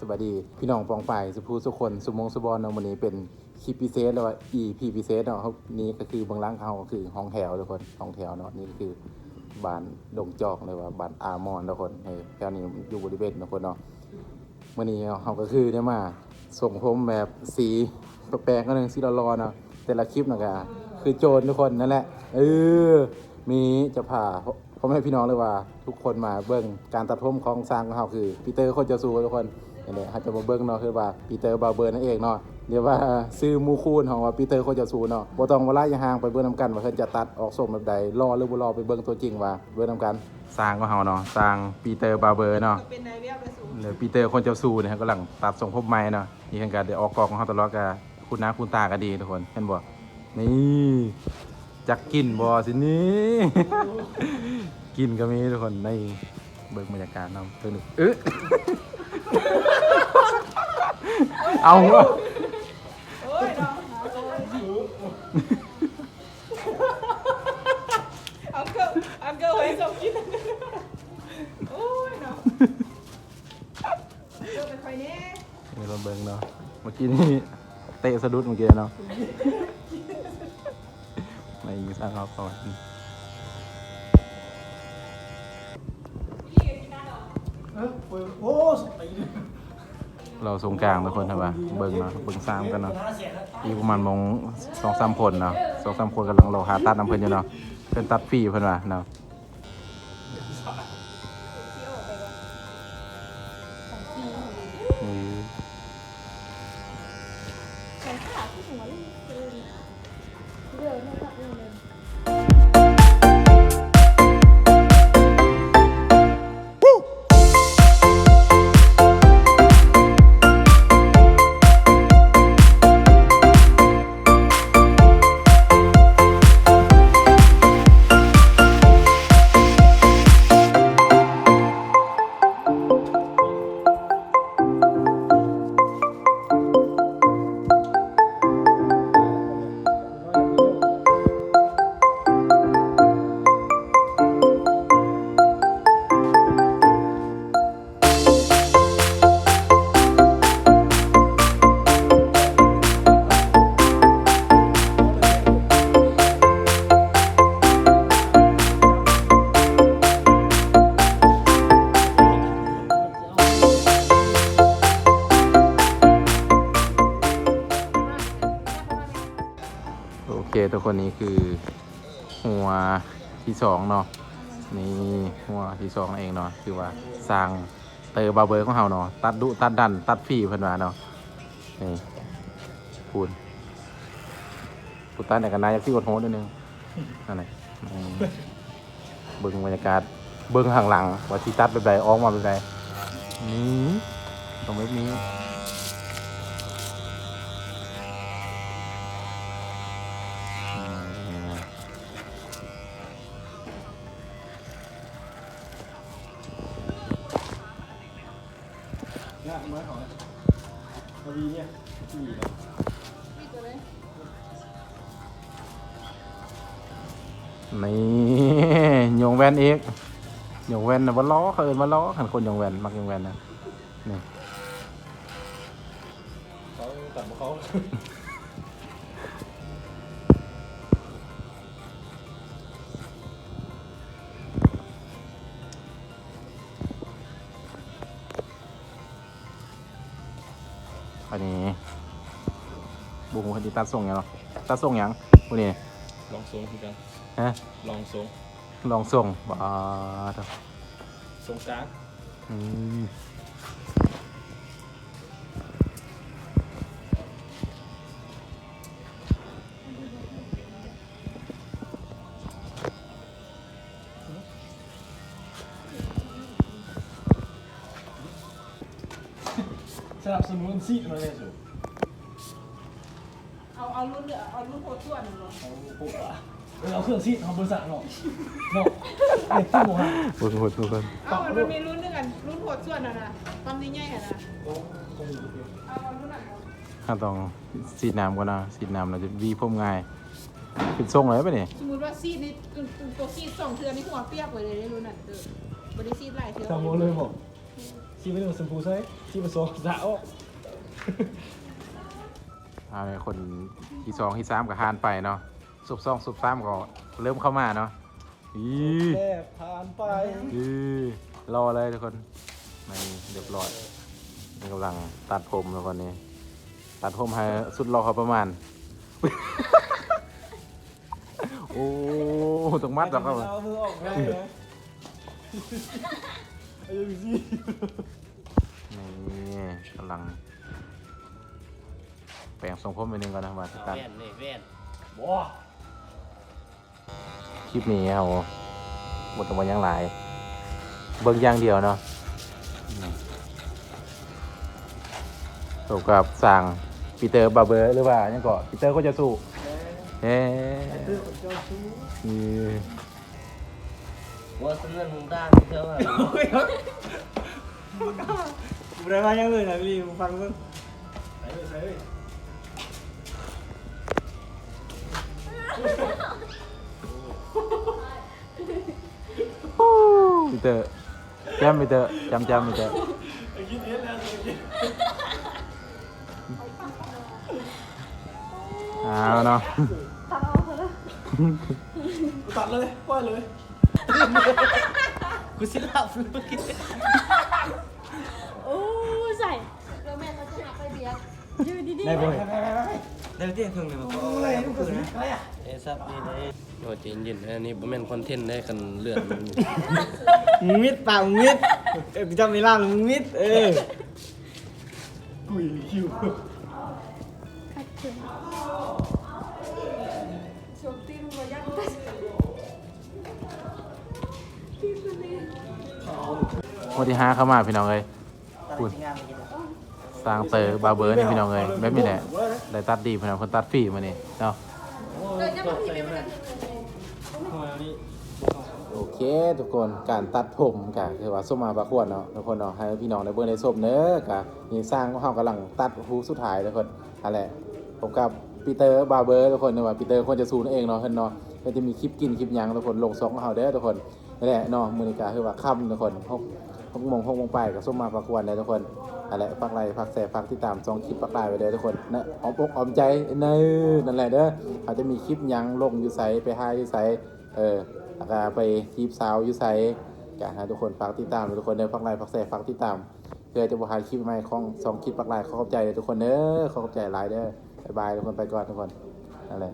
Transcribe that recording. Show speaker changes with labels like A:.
A: สวัสดี พี่น้องปองฝ่ายสุภูสุคนสุมงสุบอลเนาะวันนี้เป็นคลิปพิเศษแล้วว่า EP พิเศษเนาะครับนี่ก็คือบางร้านเขาคือห้องแถวทุกคนห้องแถวเนาะนี่ก็คือบ้านดงจอกเลยว่าบ้านอาร์มอนทุกคนเออแถวนี้อยู่บริเวณทุกคนเนาะวันนี้เขาก็คือได้มาส่งผมแบบสีแปลกๆก็หนึ่งสีรอๆเนาะแต่ละคลิปนะก็คือโจรทุกคนนั่นแหละเออมีจะพาพ่อแม่พี่น้องเลยว่า ทุกคนมาเบิ่งการตัดผมของสร้างของเขาคือปีเตอร์โคนจะสู้ทุกคน นี่แหละเขาจะมาเบิ้งเนาะคือว่าปีเตอร์บาร์เบอร์นั่นเองเนาะเดี๋ยวว่าซื้อหมูคูนของว่าปีเตอร์โคจะซูเนาะบ่ต้องเวลาอย่าห่างไปเบิ้งนํกันว่าเพิ่นจะตัดออกส่งแบบใดรอหรือบ่รอไปเบิ้งตัวจริงว่าเบิ้งนํกันสร้างก็เฮาเนาะสร้างปีเตอร์บาร์เบอร์เนาะ
B: เป็นนายเวียบกระสูง
A: เดี๋ยวปีเตอร์คนเจ้าซูเนี่ยกำลังตัดส่งพบใหม่เนาะนี่กันก็เดี๋ยวออกกองของเฮาตลอดก็คุณน้าคุณตาก็ดีทุกคนเห็นบ่นี่จักกินบ่สินี่กินก็มีทุกคนในเบิ่งบรรยากาศเนาะเพิ่นเอ๊ะ เอาวะ
B: โอ้ยเนาะเอาเกิลเอาเกิลไว้ส่งกินโอ้ยเนาะเกิลเป็นใครเนี่ย
A: นี่เราเบิ่งเนาะเมื่อกี้นี่เตะสะดุดเมื่อกี้เนาะไม่มีสร้างเขาก่อน
C: เออเปิดโอ้สตีน
A: เราสงกลางทุกคนครับว่าเบิ่งเนาะเบิ่งซ้ำกันเนาะอีกประมาณมงสองสามคนเนาะสองสามคนกำลังรอหาตัดน้ำเพิ่นอยู่เนาะเพิ่นตัดฟรีเพิ่นว่าเนาะอืม
D: ฉันขาดที่หัวนะครับเดินเเคทุกคนนี้คือหัวที่สองเนาะนี่หัวที่สองนั่นเองเนาะคือว่าสร้างเตอร์บาร์เบอร์ของเฮาเนาะตัดดุตัดดัน ตัดฟีเพิ่นว่าเนาะนี่พูนตุตันแต่กันนายอยากที่อดโหดนิดนึงนั่นแหละอืมเบิ่งบรรยากาศเบิ่งข้างหลังว่าที่ตัดแบบใดออกมาแบบใดนี่ตรงแบบนี้
C: เนี่ยเหมือนของทวีเนี่ยที่ดีเลย
B: มีตัว
A: นี่โยงแวนอีกโยงแวนนะว่าล้อเขาเอินว่าล้อขันคนโยงแวนมักโยงแวนนะนี่
C: เขาตัดมาเขา
A: บุ้งคนที่ตัดส่งยังเนาะตัดส่งยังวันนี้
C: ลองทรงคือกัน
A: ฮะ
C: ลองทรง
A: ลองส่งบ้าเถอะ
C: ทรงกลาง
A: อืม
C: สนับสนุนซีดมาเลยสุ
B: เอา เอารุ่นเดือเอารุ่นโคตรส่วนเนาะ
C: เอาปุ๊บอะเออเอาเครื่องซีดของบริษัทเนาะเนาะไอ้ตู้ฮะ
A: บุ้งคนทุกคน
B: เอามันมันมีรุ่นนึงกันรุ่นโคตรส่วนน่ะนะความดีใหญ่อะนะ
C: โอ้คงอยู่เดียว
B: เอาเอารุ่นนั้นเอา
A: ถ้าต้องสีดน้ำก่อนนะสีดน้ำเราจะวีผมง่ายเป็นทรงเลยปะเนี่ย
B: สมมติว่าซีดนี่ตัวซีดสองเทือนนี่หัวเปียกไว้เลยได้รุ่นนั้นเด้อบริซีดหลายเทือน
C: จำโมเลยบอกซีไม่ต้องสมพูใช่ซีผสมสาว
D: เอาเลยคนที่สองที่สามกับฮานไปเนาะสุบสองสุบสามก็เริ่มเข้ามาเนาะอี
C: แค่ผ่านไป
D: อีรอเลยทุกคนไม่เรียบร้อยนี่กำลังตัดผมแล้วคนนี้ ตัดผมให้สุดรอเขาประมาณ โอ้ต้องมัดแล้วครับ
C: เอามือออกได้นะอายุซี
D: นี่กำลังแปลงทรงผมไปหนึ่งก่อนนะว่าจะตัด
B: แว่นนี่แว่น
C: บ้า
D: คลิปนี้เอาหมดตัวยังหลาย เบิ่งอย่างเดียวเนาะจบกับสั่งปีเตอร์บาร์เบอร์หรือว่ายังก็ปีเตอร์ก็จะสู้เฮ้
C: ตื้อคนเจ้าชู้
D: นี่
B: ว่าเสื้อมึงด้านเสื้อว่า
C: บุรีมายังเลยนะพี่มึงฟังมึง ใส่เลยใส่เลย
D: ปีเตอร์แจมปีเตอร์จำจำปีเตอร์
C: ไอ้คิดเห็นแล้วไอ้คิด
D: เอาเนาะ
C: ตัดเลยปล่อยเลย
B: กูสิลับเลยเมื่อกี้
E: โอ้ใส่แล้วแม่เราจะหาไปเบียร์ยืนดีๆ
C: ได้บ่อย
B: ได้เที่ยงครึ่งเลยมันก็
C: อะไรลูกกระสุนะ
B: เอ้ซับดีเลยโอ้จริงยินอันนี้บ่แม่นคอนเทนต์ได้คันเลือดมัน
C: มึงมิดปากมึงมิดเออกูจำไม่ล่ามึงมิดเออกุยคิว
E: ชมตีนมายัดไป
D: วันที่ห้าเข้ามาพี่น้องเลยคุณสร้างเตอร์บาร์เบอร์นี่พี่น้องเลยแบบนี้แหละได้ตัดดีพี่น้องคนตัดฟรีมานี่เนาะ
E: เดินยังไม่ทีไม่ได้ถึงเลย
A: โอเค ทุกคนการตัดผมก็คือว่าส้มมาประกวดเนาะทุกคนเนาะให้พี่น้องในเบอร์ในส้มเน้อกะนี่สร้างเขากำลังตัดฮูสุดท้ายทุกคนอะไรผมกับปีเตอร์บาเบอร์ทุกคนเนาะว่าปีเตอร์คนจะซูนเองเนาะเห็นเนาะก็จะมีคลิปกินคลิปยังทุกคนลงซองเขาเด้อทุกคนนั่นแหละเนาะมือนิกาคือว่าค่ำทุกคนหกหกโมงหกโมงไปกับส้มมาประกวดเลยทุกคน อะไรพักไลพักแสบพักที่ตามซองคลิปพักไลไปเด้อทุกคนนะออมอกออมใจเนอนั่นแหละเด้อเขาจะมีคลิปยังลงอยู่ไสไปหาอยู่ไสเออแล้วก็ไปจีบสาวอยูไซกะให้ทุกคนฝากติดตามทุกคนเด้อฝากไลค์ฝากแชร์ฝากติดตามเพื่อจะบริหารคลิปใหม่ของสองคลิปฝากไลค์ขอขอบใจทุกคนเด้อขอขอบใจหลายเด้อบ๊ายบายทุกคนไปก่อนทุกคนนั่นแหละ